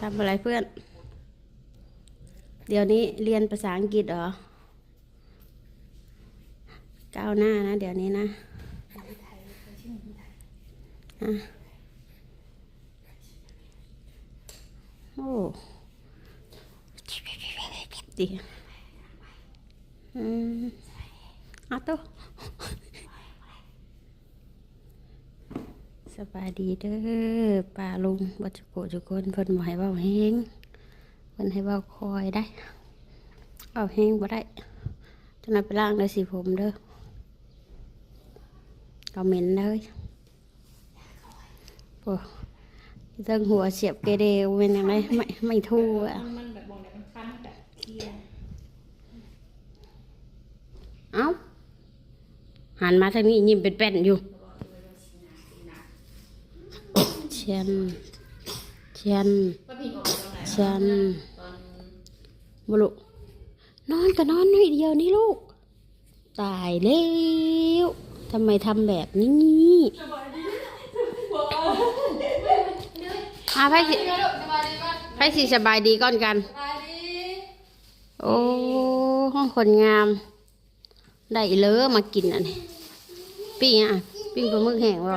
ทำอะไรเพื่อน เดี๋ยวนี้เรียนภาษาอังกฤษเหรอ ก้าวหน้านะ เดี๋ยวนี้นะอะโอ้ดีอืมเอาตัว สบายดีเด้อป้าลุงบัจโกจุกคนเพิ่นบ่ให้เว้าแฮงเพิ่นให้เว้าคอยได้เว้าแฮงบ่ได้จนนั้นไปล้างเลยสิผมเด้อก็เหม็นเลยโอ้เรื่องหัวเสียบเกเรเป็นยังไงไม่ไม่ทู่อะมันแบบบอกเลยมันคันแบบเคียเอ้าหันมาทางนี้ยิ้มเป็นแป้นอยู่เชียนเชียนป้าพิงออกตอนไหนเชียนบุลุนอนก็นอนหน่อยเดียวนี่ลูก ตายแล้วทำไมทำแบบนี้อาไพ่สิสบายดีป่ะไพ่สิสบายดีก่อนกัน โอ้ห้องคนงาม ได้เลอมากินอันนี้ปิ้งอะ ปิ้งปลาหมึกแห้งบ่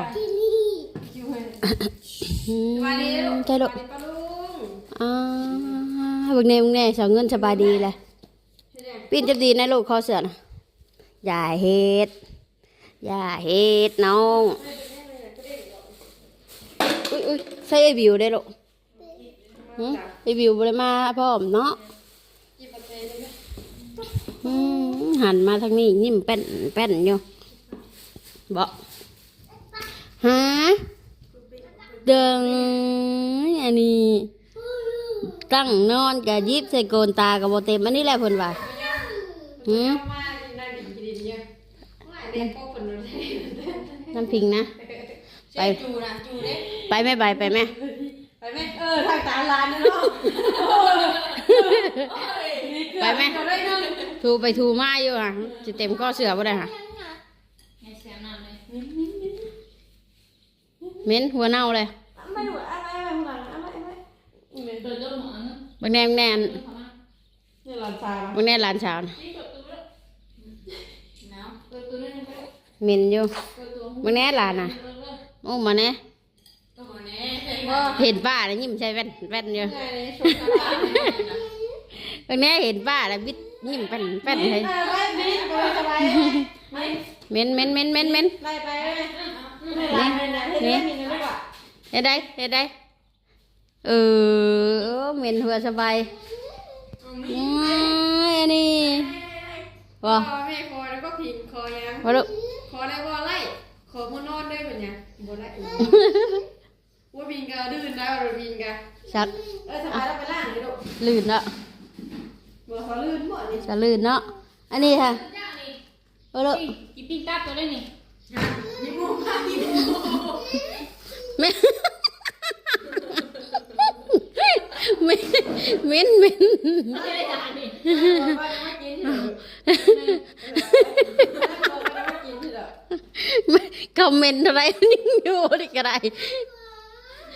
อืมใช่ลูกป้าลุงอ่าเบิ่งแน่เบิ่งแน่สาวเงินสบายดีเลยปิ้นจะดีนะลูกคอเสือนะอย่าเฮ็ดอย่าเฮ็ดน้องอุ้ยอุ้ยใส่ไอ้บิวได้ลูกหึไอ้บิวบ่ได้มาพร้อมเนาะกี่เปอร์เซ็นต์เลยอืมหันมาทางนี้ยิ้มแป้นแป้นอยู่บอกฮะ เดิงอันนี้ ตั้งนอนกับยิบใส่โกนตากับโบเต็มอันนี้แหละเพิ่นว่าหืมมานั่งดินกินดินเนี่ยเด็กพวกคนนู้นน้ำพิงนะ ไปจูนะจูเด้ไปไหมไปไปไหมไปไหมเออทางตาลานเนาะไปไหมเขาได้นึงทูไปทูมาอยู่อะจะเต็มข้อเสือบ่ได้ค่ะไง เหม้นหัวเน่าเลยไม่ดูอะไรไรข้างหลังอะไรอะไรเดินเดินหมอนบางแนบางแนนนี่หลานชายบางแนนหลานสาวเหม็นอยู่ตัวตัวบางแนหลานน่ะโอ้มาแน่ตัวแน่ว่าเห็นป้าแล้วยิ้มใช้แว่นแว่นอยู่ตรงนี้เห็นป้าแล้วบิดยิ้มแป้นแป้นเลยเม็นเม็นเม็นเม็นเม็นไล่ไป เลยไม่ไล่ไม่ไล่ให้ได้มีเงินด้วยว่เฮ็ดได้เฮ็ดได้เออเหม็นหัวสบายอันนี้บ่คอแม่คอแล้วก็พิงคอยังบ่ลูกคอแล้วว่ไล่คอมือนอนด้วยเป็นยังบ่ไล่ว่าพิงกะดื้อนะว่าพิงกะชักเออสบายแล้วไปล่างเลยลูกลื่นเนาะบ่เขาลื่นหมดนี่จะลื่นเนาะอันนี้ค่ะเออลูกกี่ปิ้งตับตัวได้นี่ ยิ้มมุมค่ะยิ้มมุมแม่เหม็นเหม็นเหม็นไม่ได้ด่านี่ว่าจะมากินเถอะว่าจะมากินเถอะคอมเมนต์อะไรนิ่งอยู่นี่ก็ได้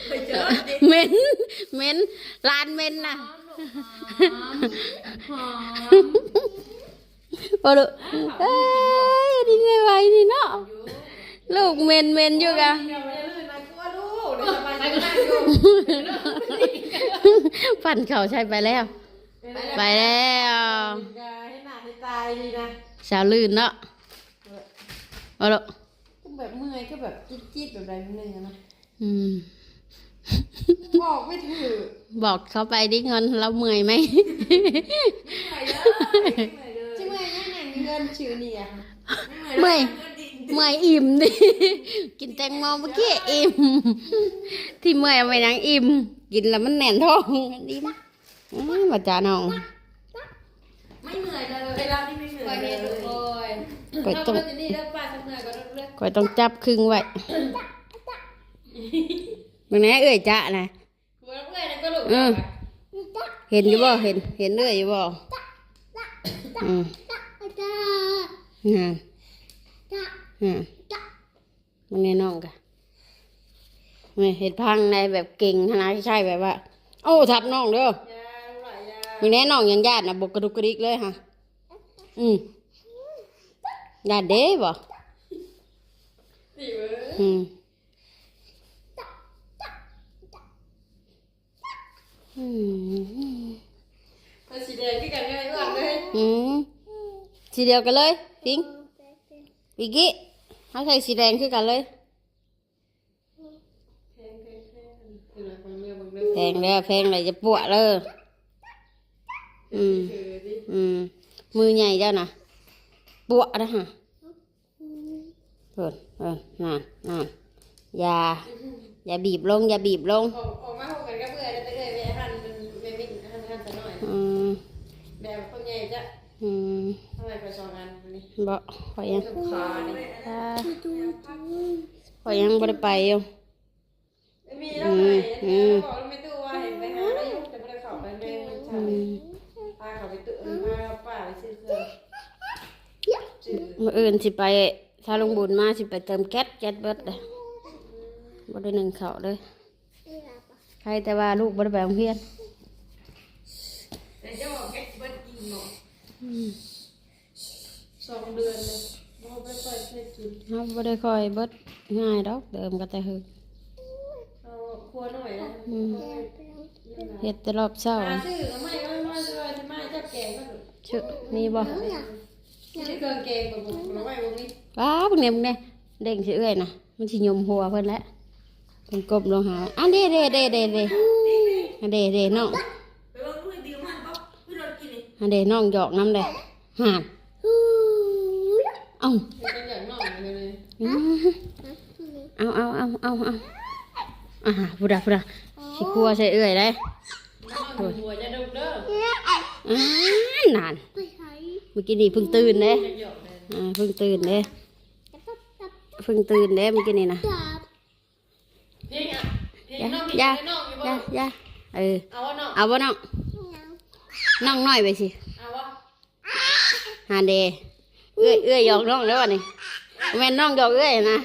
ไปเจอดิเหม็นเหม็นลานเหม็นน่ะหอมพอลูกเอ้ยนี่ไงไว้นี่เนาะ ลูกเหม็นเหม็นอยู่กะเดี๋ยวไม่ได้ลื่นนะกลัวลูกเดี๋ยวสบายจะนั่งอยู่ปั่นเข่าใช่ไปแล้ว ไปแล้วอย่าให้หน้าให้ตายดีนะสาวลื่นเนาะเอาลูกก็แบบเมื่อยก็แบบจี๊ดๆแบบใดนิดนึงอะนะอืมบอกไม่ถูกบอกเขาไปดิเงินเราเมื่อยไหมใช่ไหมยังไงเงินชื่อนี่อะเมื่อย เมื่อยอิ่มดิกินแตงโมเมื่อกี้อิ่ม ที่เมื่อยเอาไปนังอิ่ม กินแล้วมันแน่นท้องอิ่มอื้อมาจ้าน้องไม่เหนื่อยเลยเวลาที่ไม่เหนื่อยเลยโอ้ยก็ต้องเราจะนี่เลิกป้าสักเหนื่อยก็เลิกเลิกก็ต้องจับครึ่งไว้มึงไหนเอ่ยจ้านะหัวเมื่อยนั่นก็ลูกอืมเห็นอยู่บ่เห็น เห็นเรื่อยอยู่บ่อืมงาน อืมมึงแน่น้องกะไม่เห็นพังในแบบเก่งขนาดใช่แบบว่า โอ้ทับน้องเด้อมึงแน่น้องยังญาตินะบกกระดุกกระดิกเลยฮะ อืมญาติเด้บ่อืมอืมสีแดงที่กันเลยอ้วนเลยอืมสีเดียวกันเลยพิงวิกกี้ เขาใส่สีแดงคือกันเลยเพลงเพลงเพลงคืออะไรฟังเรื่องบางเรื่องแพงแล้วแพงเลยจะปวดเลยอืมคือดิอืมมือใหญ่เจ้านะปวดนะฮะเปิดเออนั่นนั่นอย่า อย่าบีบลง อย่าบีบลงออกออกมาหกกันก็เบื่อแล้วแต่เอ้ยแม่หันมันแม่มิ่งหันหันแต่น้อยอืมแบบคนใหญ่จะอืมเท่าไหร่ไปสองอันนี่ บ่ขอยยังสำคัญนี่อ่าขอยยังบ่ได้ไปอยู่มีแล้วไงเนี่ยบอกแล้วไม่ตู้ว่าเห็นไปหาแล้วยุ่งแต่ไม่ได้เข้าไปเรื่องมันอืใช่มพาเขาไปตื้อพาป้าไปซื้อเครื่องจืดมื่ออื่นสิไปถ้าลงบุญมาสิไปเติมแก๊สแก๊สเบิดเลยบ่ได้หนึ่งเขาวเลยใครแต่ว่าลูกบ่ได้ไปโรงเรียนแต่จะบอกแกเบิดกินเนาะอืม สองเดือนเลยเราไม่ค่อยเคยกินเราบ่ได้ค่อยเบิดง่ายดอกเดิมก็แต่หึเอาครัวหน่อยนะอืมเฮ็ดแต่รอบเช้าหาซื้อก็ไม่ไม่ไม่ไม่ไม่จะแกงก็ถูกชื่อมีบ่ไม่ได้เครื่องแกงแบบบุกเราไม่บุกนี่ว้าวพวกนี้พวกนี้เด้งสิเอ้ยนะมันสิยมหัวเพิ่นแหละเพิ่นกบลงหาอันเด้เด้เด้เด้เด้อันเด้เด้น้องไปว่าด้วยดีมันปั๊บพี่รถกินนี่อันเด้น้องหยอกน้ำเด้ห่าน เอ้าเป็นอย่างนอกเลยเลยอืมเอาเอาเอาเอาเอาอ่าพุดาพุดาสิกลัวใส่เอ้ยได้น้องหัวจะดุเด้ออ่านานเมื่อกี้นี่เพิ่งตื่นเด้จะหยอกเลยอ่าเพิ่งตื่นเด้เพิ่งตื่นเด้เมื่อกี้นี่นะเพลงอะเพลงยาน้องยาน้องอยู่บ่ยาอยาเออเอาวะน้องเอาบ่น้องน้องน้อยไปสิเอาวะฮาเดเอื้อยเอื้อยหยอกน้องแล้ววันนี้แม่นน้องหยอกเอื้อยนะ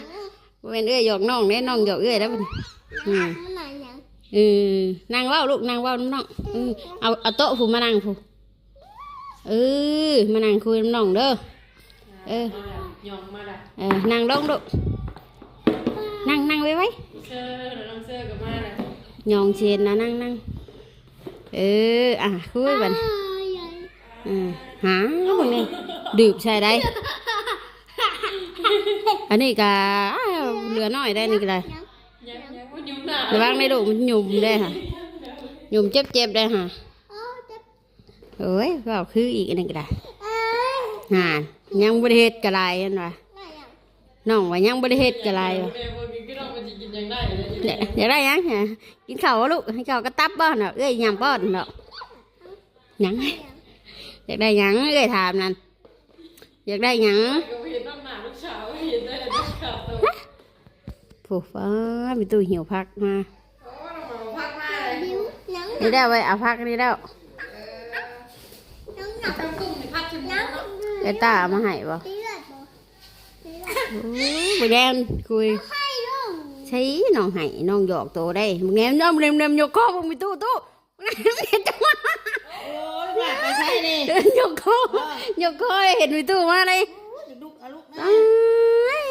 แม่นเอื้อยหยอกน้องเด้น้องหยอกเอื้อยแล้วบัดนี้อืมเออนางเว้าลูกนางเว้าน้ำน้องเออเอาเอาโต๊ะผู้มานั่งผู้เออมานั่งคุยน้ำน้องเด้อเออหยองมาละเออนั่งลงลูกนั่งนั่งไว้ไว้เสื้อน้องเสื้อกับมาละยองเชียนนะนั่งนั่งเอออะคุยบัดนอืมหาพวกนี้ ดื่มใช่ได้ อันนี้ก็อ้าวเหลือน้อยได้นี่ก็ได้ยังยังมันยุ่งหนาระวังในลูกมันหยุ่มได้ค่ะหยุ่มเจ็บเจ็บๆได้ค่ะเอ้ยก็คืออีกอันนึงก็ได้งานยังบริเหตุกระไรเห็นว่น้องว่ายังบริเหตุกระไรวะแม่บอกกินก็ต้องมากินยังได้เลยเดี๋ยวเดี๋ยวได้ยังฮะกินข้าววะลูกให้ข้าวก็ตับบ้านเนาะเอ้ยยำป้อนเนาะยังอยากได้หยังเอ้ยถามนั่น อยากได้หยังก็เห็นน้ำหนาลูกสาวเห็นได้ลูกสาวตัวผู้ฟ้ามีตู้เหี่ยวพักมาโอ้เรามาพักมาเลยนี่ได้ไว้เอาพักนี่แล้วทำกุ้งในพักชิมเนาะไอ้ตาเอามาให้บ่โอ้ยบ่แดงคุยใช้น้องให้น้องหยอกโตได้มึงแนมน้ำเร็มเร็มยกคอมึงมีตู้ตู้เห็นจัง วะโอ้ยแบบไปใช่เลยยกคอยกคอเห็นมีตู้มาเลยลูกอะลูกนะอ้าย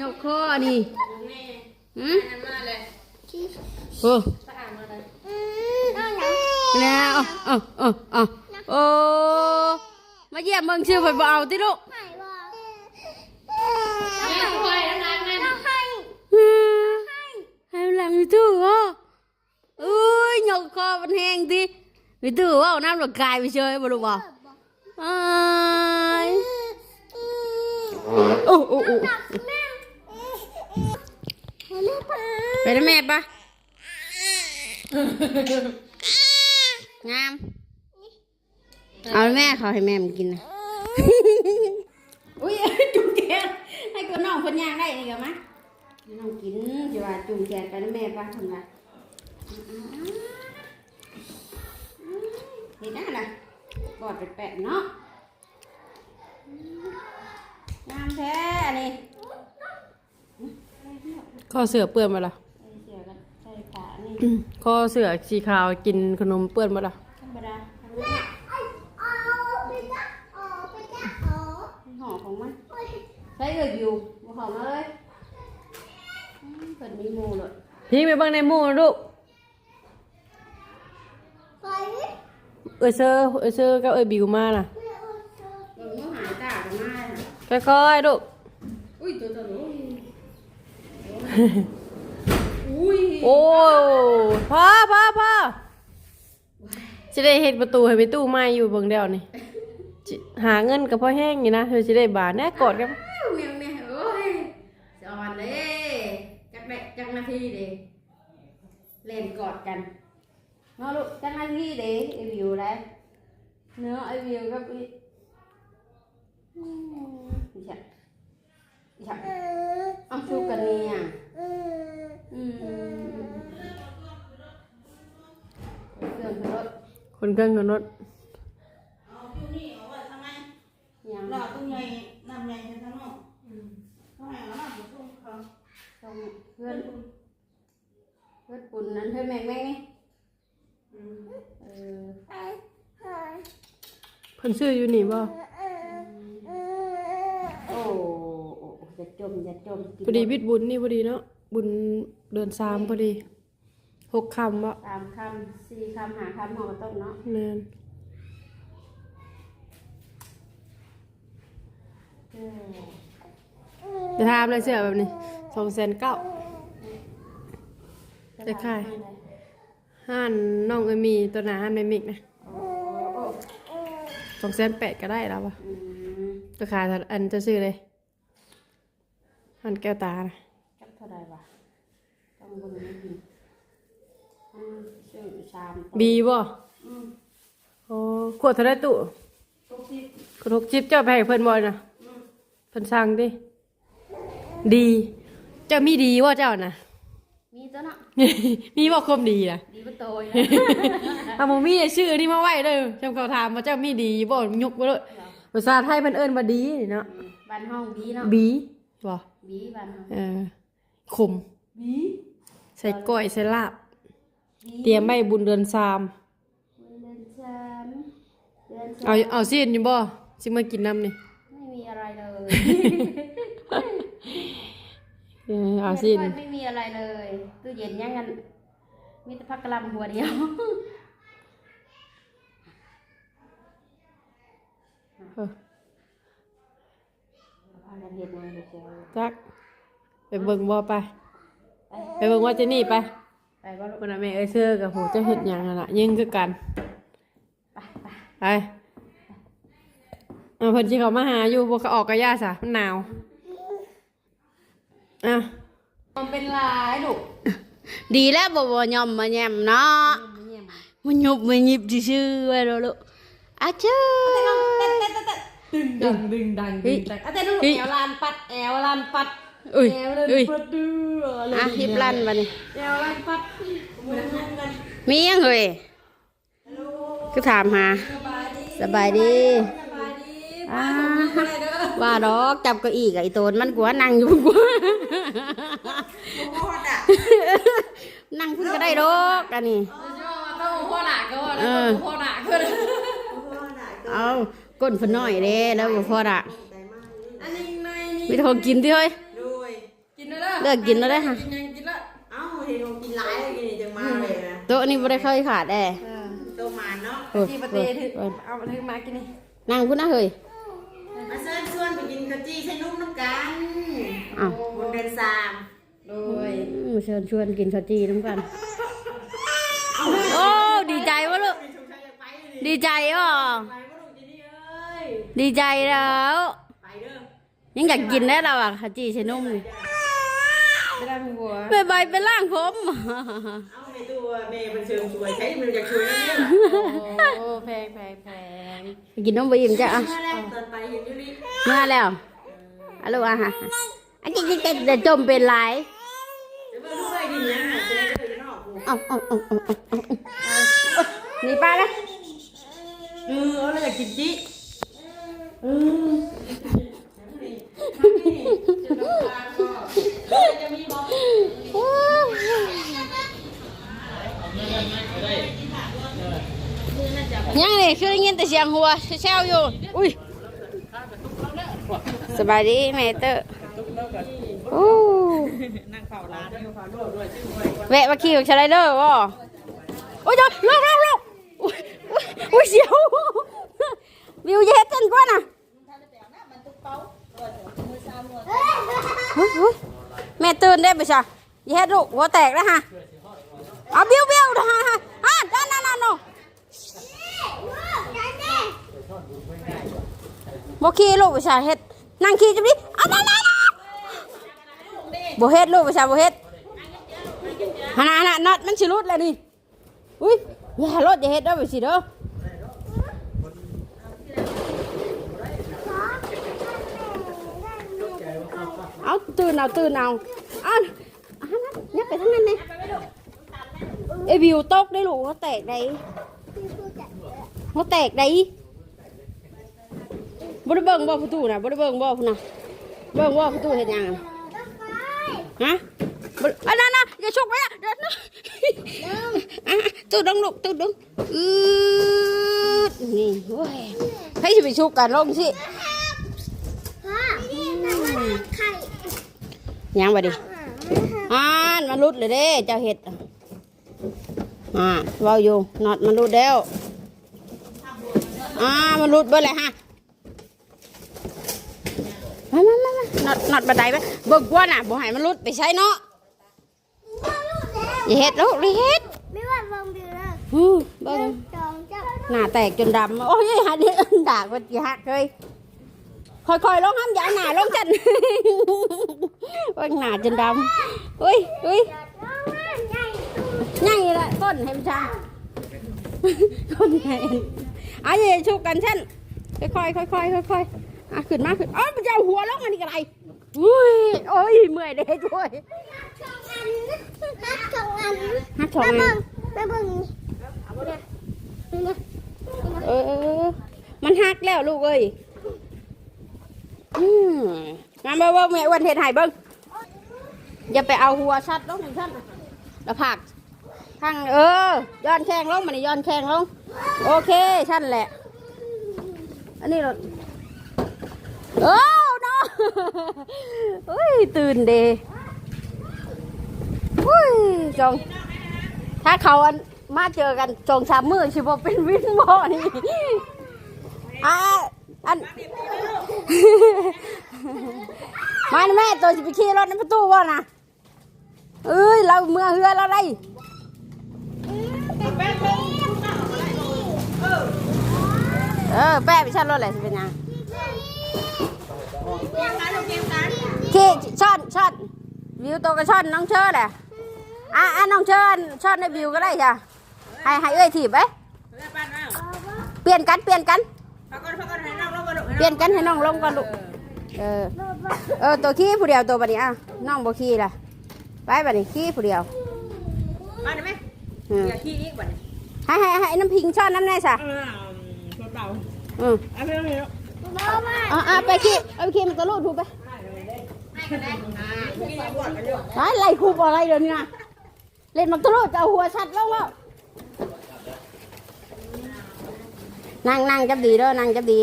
ยกคอนี่นี่หืมอันมาเลยโอ้สะอาดมาเลยแล้วเอ๋อเอ๋อเอ๋อโอ้มาเยี่ยมเมืองชื่อไปบ่เอาติลูก แม่ช่วยนะแม่ ให้หลังมีตู้วะอุ้ยยกคอมันแห้งดิ มีตู้ว่าเอาน้ำหลอกกายไปเชยบ่ลูกบ่อ้ายโอ้โอ้โอ้ไปนะแม่ปะงาม เอาแม่เขาให้แม่มันกินนะอุ้ยจุ่มแขนให้กูน้องคนย่างได้นี่กันมะน้องกินจะว่าจุ่มแขนไปนะแม่ปะคนละ เห็นหน้าล่ะกอดแปะๆเนาะงามแท้นี่ข้อเสือเปื้อนมาละใส่เสื้อกันใส่ขานี่คอเสือสีขาวกินขนมเปื้อนหมดอะธรรมดาห่อของมันใช้เกิดอยู่บ่ห่อมาเลยอืมเพิ่นมีหมูเลยพี่ไปเบิ่งในหมู่ลูกเอยเซอร์เอยเซอร์กับเอยบิวมาน่ะเบิ่งว่หายตากันมาน่ะค่อยๆลูกอุ้ยตัวตัวอุ้ยอุ้ยโอ้พ่อพ่อพ่อจะได้เห็นประตูให้ไปตู้ไม้อยู่เบิ่งเดียวนี่จิหาเงินกับพ่อแห้งอยู่นะเธอจะได้บาทแน่กอดกันอ้าวเมียงเนี่ยโอ้ยสอนเด้จักได้จักนาทีเด้เล่นกอดกัน เนาะลูกจักนาทีเด้ไอวิวได้เนื้อไอวิวกับอีอืมอีฉันอีฉันเอาชูกันเนี่ยอืมเเครื่ออาอยู่นี่เอาไว้ทำไมยังเราต้องใหญ่นำใหญ่กันทั้งนอย่าต้องเพื่อนเพื่อนปุ่นนั้นเพื่อนแมงแมงนี่เออเพิ่นซื้ออยู่นี่บ่โอ้โอ้จะจมจะจมกินพอดีบิดบุญนี่พอดีเนาะบุญเดือนสามพอดีหกคำบ่สามคำสี่คำหาคำหอกระต้มเนาะแม่นจะทำอะไรเสื้อแบบนี้สองแสนเก้าจะขาย ห้านน้องเอมีตัวหนาห้านไม่มิกนะโอ้โอ้สองแสนแปดก็ได้แล้ววะอืมราคาเท่าอันจะซื้อเลยห้านแก้วตานะจักเท่าไรวะต้องเบนไม่ดีอืมชื่อชามบีบ่อืมโอ้ขวดเท่าไรตู้ทุกที่ขวดหกจิบเจ้าไปให้เพิ่นบ่นะเพิ่นสั่งดิดี เจ้ามีดีว่าเจ้านะ มีตัวเนาะมีบ่คมดีนะดีเป็นโตยเอาหมูมีชื่อนี่มาไว้เด้อจำเขาถามว่าเจ้ามีดีบ่ยกบ่เลยภาษาไทยเพิ่นเอิ้นว่าดีนี่เนาะบ้านห้องบีเนาะบีบ่บีบ้านห้องเออขมบีใส่ก้อยใส่ลาบบีเตรียมไว้บุญเดือนสามเดือนสามเดือนสามเอาเอาซีนอยู่บ่สิมากินน้ำนี่ไม่มีอะไรเลยเออเอาซีนไม่มีอะไรเลยตู้เย็นยังกันมีแต่พักกะหลำหัวเดียวเออพากันเห็ดนางเดียวจักไปเบิ่งบ่ไป ไปเบิ่งว่าเจะนี่ไป ไปบ่ลูกคนน่ะแม่เอ้ยเสื้อกับหูจะเฮ็ดหยังนั่นล่ะยิงคือกันไปไปไปเอาเพิ่นสิเขามาหาอยู่บ่เขาออกกับย่าซะมันหนาว อะมันเป็นลายลูกดีแล้วบ่บ่ยอมมาแยมเนาะมันเยี่ยมมันยุบมันยิบซื่อๆไว้แล้วลูกอาเจ้าดึงดังดึงดังดึงดังอะแต่ลูกเฮ้ยแอวลานปัดแอวลานปัดอุ้ยแอวเลยอุ้ยปัดดื้อเลยอะฮิบลั่นบัดนี้แอวลานปัดเหมือนนุ่งกันมีหยังเฮ้ยคือถามหาสบายดีสบายดี อ่าอะไรเด้อว่าดอกจับเก้าอี้กับไอ้โตนมันกว่านั่งอยู่กว่าโคตรอะนั่งขึ้นก็ได้ดอกอันนี้ต้องพ่อหนาก็ว่าแล้วพ่อหนาก็เลยโคตรอะเอาก้นฝนน้อยเด้แล้วบ่พอละใจมากอันนี้ในนี่มีแต่ของกินที่เฮ้ยด้วยกินแล้วเลิกกินแล้วได้อค่ะกินยังกินแล้วเอ้าเห็นกินหลายเลยกินจังมากเลยนะโต๊ะนี้บ่ได้เคยขาดแด้โตมาเนาะโอ้ยที่ประเทศเอามาถึงมากินนี่นั่งพุ่นนะเฮ้ย มาเชิญชวนไปกินข้าวจี้ใส่นุ่มน้ำกันอ้าวบนเดือนสามโดยอืมเชิญชวนกินข้าวจีน้ำกัน โอ้ดีใจวะลูกไปชมชายอยากไปเลยดีใจอะไปว่าลูกจีนี่เอ้ย ดีใจแล้ว ไปเด้อยังอยากกินได้แล้วอะข้าวจีใส่นุ่มนี่ไม่ได้หัวไปใบไปล่างผม เอาในตัวเมย์มันเชิงช่วยใช้มันอยากช่วยนั่นเนี่ยโอ้แพงแพงแพง กินน้ำบีมจ้ะอะมาแล้วตอนไปเห็นยูริมาแล้วอะลูกอะฮะอันนี้จะจะจมเป็นไรเดี๋ยวมาดูไอ้ดินนะเจ๊จะไปนอกกูเอาเอาเอาเอาเอาเอาหนี่ป้าแล้วเออเราอยากกินจิเออจะมีบอก โอ้นี่คือได้ยินแต่เสียงหัวแซวๆอยู่ อุ้ยสบายดีแม่เตอร์โอ้นั่งเฝ้าร้านอยู่เฝ้าลูกด้วยชื่อไว้แวะมาขี่กับชาไลเดอร์วะโอ้ยเดี๋ยวลงลงลงอุ้ยอุ้ยอุ้ยเสียววิวเย็ดจันกว่าน่ะเฮ้ยเฮ้ยแม่ตื่นได้ปะจ๊ะเย็ดลูกหัวแตกแล้วฮะเอาบิ้วบิ้วนะฮะฮะอะนั่นนั่นนั่นนั่น บ่ขี่ลูกประจ๊ะเฮ็ดนั่งขี่จังดิอะนั่นนั่นนั่นบ่เฮ็ดลูกประจ๊ะบ่เฮ็ดฮานานะน็อตมันสิรุดแล้วนี่อุ้ยอย่ารถอย่าเฮ็ดเด้อไปสิเด้อเอาตื่นเอาตื่นเอาเอาฮานะยับไปทางนั้นเลยไอวิวตกได้ลูกเขาแตกได้ เขาแตกได้บ่ได้เบิ่งบ่ประตูน่ะบ่ได้เบิ่งบ่พุ่นน่ะเบิ่งบ่ประตูเฮ็ดหยังฮะบอันนั้นนะอย่าชกไปอะเดี๋ยวนะอะตู้ดงลูกตู้ดงอืดนี่โว้ยให้สิไปชกกันลงสิยังบ่ดิอ่านมันรุดเลยเด้เจ้าเห็ดอ่าเว้าอยู่นอดมันรุดแล้ว อ่ามันรุดเบ่เลยฮะมามามามาน็อตน็อตบันไดไปเบิ่งกว่าน่ะบ่ให้มันรุดไปใช้เนาะอย่าเฮ็ดลูกอย่าเฮ็ดไม่ว่าลงดีเลยฮู้เบิ่งจองเจ้าหน้าแตกจนดำโอ้ยหาดิดากมันกี่หักเลยค่อยๆลงห้ามอย่าเอาหน้าลงจันว่าหน้าจนดำอุ้ยอุ้ยน้องว่าใหญ่ง่ายละต้นเห็นช่า งต้นใหญ่อะอย่าชุกกันฉันค่อยๆค่อยๆค่อยๆอะขึ้นมาขึ้นอ๋อมันจะเอาหัวลงมานี่กันไรอุ้ยโอ้ยเมื่อยเด้ด้วยสองอันนับสองอันหักสองแม่อัเบิ่นงแม่เบิ่งนี่นะเออ มันหักแล้วลูกเอ้ยอืมมาเบิ่งเบิ่งแม่อ้วันเห็ดใหายเบิ่งอย่าไปเอาหัวชัดลงของฉันแล้วผัก ทางเออย้อนแข้งลงมานี่ย้อนแข้งลงโอเคฉันแหละ อันนี้เราโอ้เนาะเฮ้ยตื่นเดอุ้ยจงถ้าเขาอันมาเจอกันจงสามมือชิบเป็นวินบ่อนี่อ่าอันมาแม่ตัวสิไปขี่รถในประตูบ่นะเอ้ยเราเมื่อเฮือเราได้ เออแป้ไปชันรถแหละสิเป็นยังขี่ช่อนช่อนวิวตัวกระช่อนน้องเชิดแหละอะอะน้องเชิญช่อนในวิวก็ได้จ้ะให้ให้เอ้ยถีบไปเปลี่ยนกันเปลี่ยนกันเปลี่ยนกันให้น้องลงก่อนลูกเออเออตัวขี้ผู้เดียวตัวบัดนี้อะน้องบ่ขี้ล่ะไปบัดนี้ขี้ผู้เดียวมาได้ไหม อืมอย่าขี้อีกบัดนี้ให้ให้ให้น้ำพิงช้อนน้ำแน่ซะเออชดเบาอืมเอาไปเลยบ่มาอะอะไปขี้เอาไปขี้มันตะลุถูกไปกินบวชกันอยู่ไล่ไล่คูบอะไรเดี๋ยวนี้นะเล่นมันตะลุจะเอาหัวชัดลงแล้วนั่งนั่งจับดีเด้อนั่งจับดี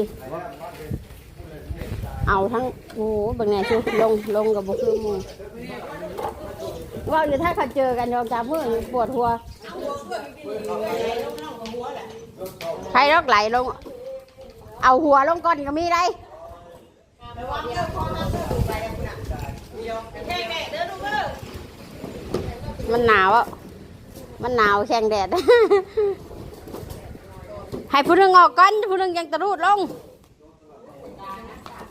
เอาทั้งโอ้โหเบางแน่ชูลงลงกับบุคือหมู ว่าอยู่ถ้าเขาเจอกันยอมจับมือปวดหัวใครรกไหลลง เอาหัวลงก่อนก็มีได้มันหนาวอะมันหนาวแข่งแดด ให้ผู้นึงออกก่อนผู้นึงยังตะรูดลง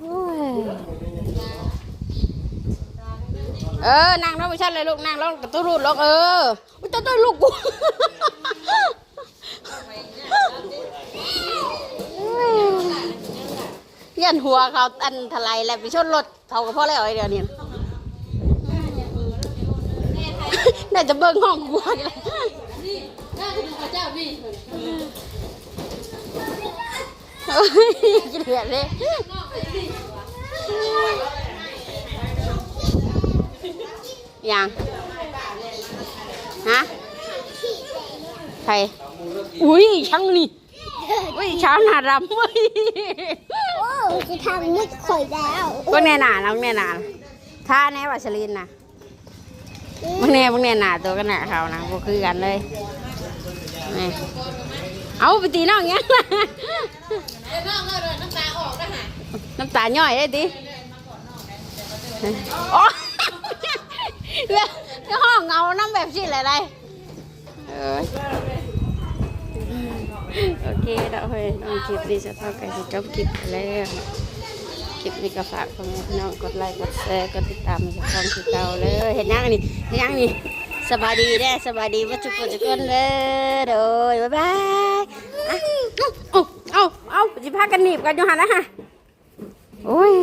โอ้ย เออ นั่งลงไปชันเลยลูก นั่งลงกระตุ้รูดลงเอออุ้ยตะตุ้ยลูกกูยันหัวเขาอันทลายแล้วไปชนรถเขาก็พอแล้วไอเดียวนี้น่าจะเบิ่งห้องกูเลยเฮ้ยเกลียดเลย ยังฮะใครอุ้ยช่างนี่อุ้ยเช้าหนาดำเว้ยโอ้จะทำมุกข่อยแล้วพวกแน่หนาแล้วแน่หนาท่าแน่วัชรินนะพวกแน่พวกแน่หนาตัวกันหนาเขานะพวกคือกันเลยนี่เอาไปตีน้องยังล่ะน้ำตาย่อยได้ดิโอ้ แล้วแล้วห้องเงาน้ำแบบสิอะไรได้เอ้ยโอเคแล้วเฮ้ยน้องคลิปนี้จะเท่ากันจะจบคลิปไปแล้วคลิปนี้ก็ฝากพ่อแม่พี่น้องกดไลค์กดแชร์กดติดตามมาจากช่องคือเก่าเลยเห็นยังอันนี่เห็นยังนี่สบายดีเด้อสบายดีวัชุกคนทุกคนเลยโดยบ๊ายบายอะเอาเอาเอาจะพากันหนีบกันอยู่หันนะฮะโอ้ย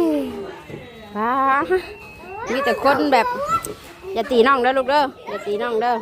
พามีแต่คนแบบ อย่าตีน้องเด้อลูกเด้ออย่าตีน้องเด้อ